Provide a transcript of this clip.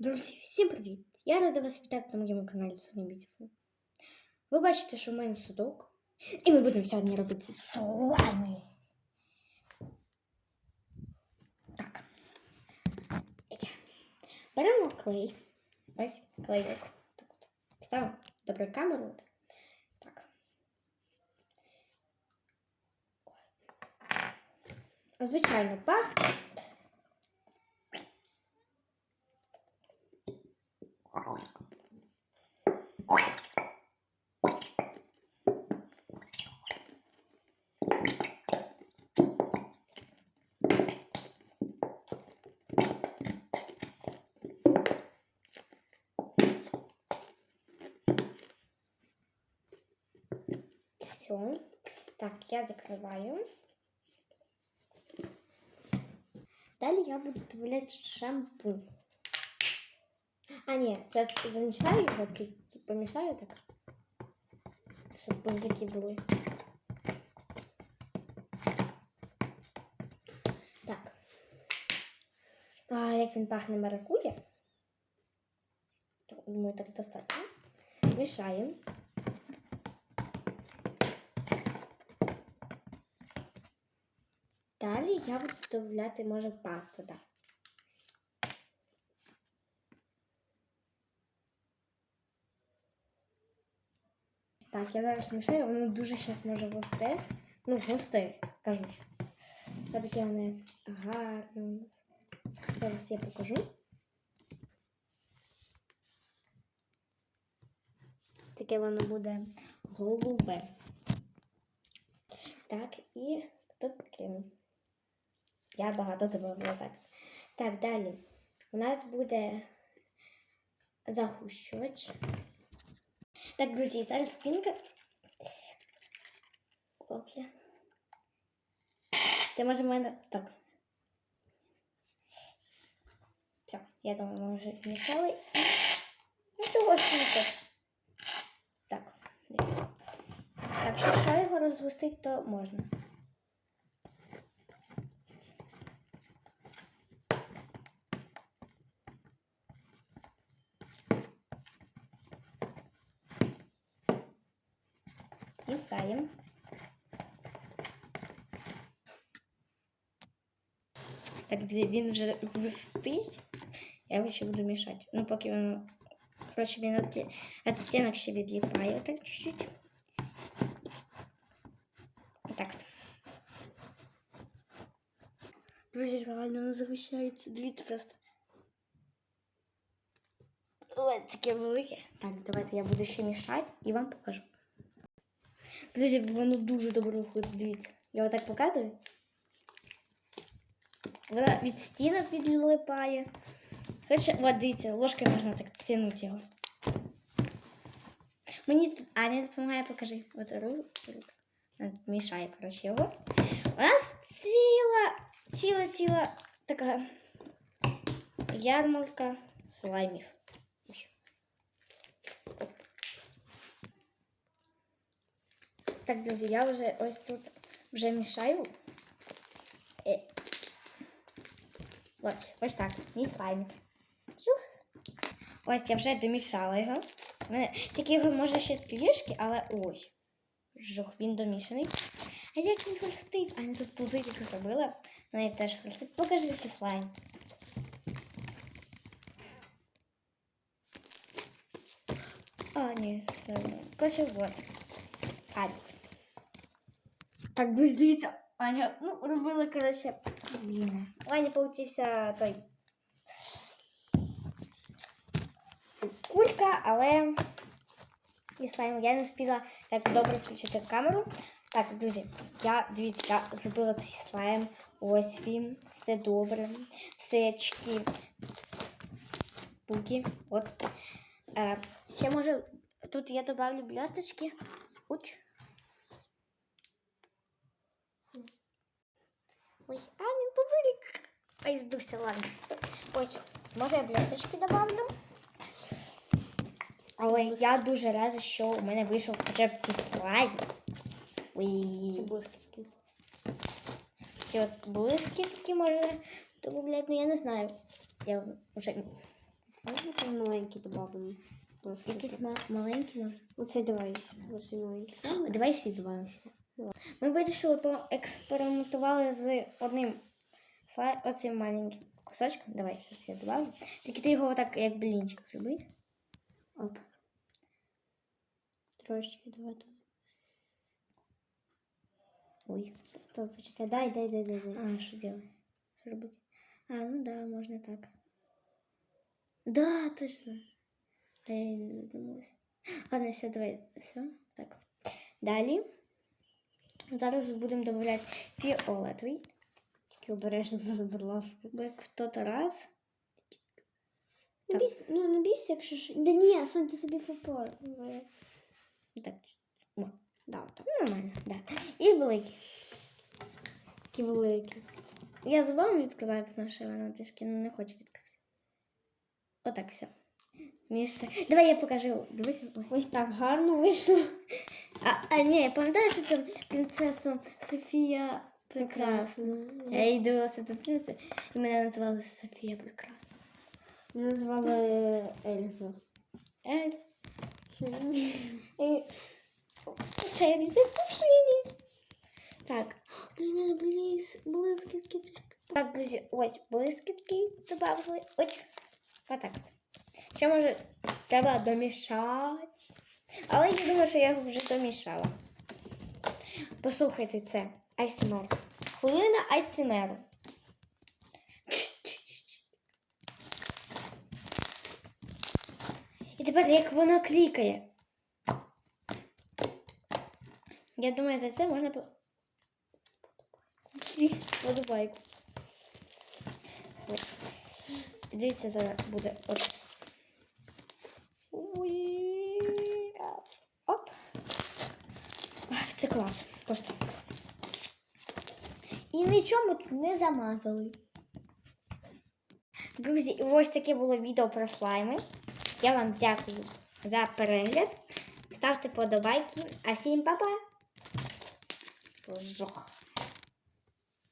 Друзі, всім привіт! Я рада вас вітати на моєму каналі Beautiful. Ви бачите, що в мене судок. І ми будемо сьогодні робити слайми. Так. Беремо клей. Ось клейок. Так от. Ставимо добре камеру. Так. Звичайно, пах. Все. Так, я закриваю. Далі я буду добавлять шампунь. А, ні, зараз замішаю тільки помішаю так. Щоб пузики були. Так. А як він пахне маракуя, то думаю, так достатньо. Мішаємо. Далі я буду додавати, може, пасту, так. Так, я зараз мішаю, воно дуже зараз може густе. Ну, густе, кажу ж. Ось таке воно гарне. у нас. Зараз я покажу. Таке воно буде голубе. Так, і тут таке. Я багато добавила так. Так, далі. У нас буде загущувач. Так, друзі, зараз спинка. Опля. Ти може мене. Так. Все, я думаю, ми вже вмішали. Ну, чого ж не так? Так, десь. Якщо що його розгустить, то можна. Місаємо. Так, друзі, він вже густий. Я його ще буду мішати. Ну, поки воно. Коротше, він від, від стінок ще відліпає так чуть-чуть. Так. от. Друзі, реально воно загущається. Дивіться просто. Ой, таке велике. Так, давайте я буду ще мішати і вам покажу. Друзі, воно дуже добре виходить, дивіться. Я отак показую. Вона від стінок відлипає. Хоча, от дивіться, ложкою можна так тягнути його. Мені тут Аня допомагає, покажи. От руку. Мішає, коротше, його. У нас ціла, ціла, ціла така ярмарка слаймів. Так, друзі, я вже ось тут вже мішаю. Е. Ось, ось так, мій слаймик. Ось я вже домішала його. Мене- Тільки його може ще трішки, але ось. Жух, він домішаний. А як він хрустить? А не тут пузирик зробила. Вона теж хрустить. Покажи свій слайм. А, ні, короче, вот. Аня. Так, друзі, дивіться. Аня, ну, робила, коротше, блін. У Ані получився той. Кулька, але слайм. Я не встигла так добре включити камеру. Так, друзі, я дивіться, я зробила цей слайм. Ось він. Все добре. Сечки. Пуки. От. Е, ще може тут я добавлю блісточки. Уч. Ой, а, він пузырик. Ой, здувся, ладно. Ось, може я блісточки добавлю. Але я дуже рада, що у мене вийшов хоча б цей слайм. Ой. блискітки. Ці от блиски такі можна добавляти, ну я не знаю. Я вже Можна там маленький додамо? Якісь маленькі може. Оцей давай. Оцей маленький. А, Давай всі збавимося. Ми вирішили поекспериментували з одним слай... оцим маленьким кусочком. Давай зараз я добавлю. Тільки ти його отак як блінчик зроби. Оп. Трошечки давай там. Ой. Стоп, почекай. Дай, дай, дай, дай, дай. А, що делать? Що робити? А, ну да, можна так. Да, точно. Да, я не задумалась. Ладно, все, давай. Все. Так. Далі. Зараз будемо додавати фіолетовий. Тільки обережно, будь ласка. Бо як в тот раз. Не бійся, ну не бійся, якщо ж. Да ні, Сонь, ти собі попав. Так. О, Да, так. нормально, да. І великий. Такі великі. Я зубами відкриваю, тому що вона трішки ну, не хоче відкрити. Отак все. Міша. Давай я покажу. Дивися. Ось так гарно вийшло. А, а ні, я пам'ятаю, що це принцесу Софія Прекрасна. Я їй дивилася до принцеси, і мене називали Софія Прекрасна. Мене звали Ельза. Е, і... Чайник за кувшині. Так. Мене близ, блискітки. Так, друзі, ось блискітки добавили. Ось. Отак. Ще може треба домішати. Але я думаю, що я його вже домішала. Послухайте це. Айсмер. Хвилина айсмеру. І тепер як воно клікає. Я думаю, за це можна по... Подобайку. Дивіться, зараз буде от. Ой. Оп. Ах, Це клас. Просто. І нічому не замазали. Друзі, ось таке було відео про слайми. Я вам дякую за перегляд. Ставте подобайки. А всім па-па! Жох.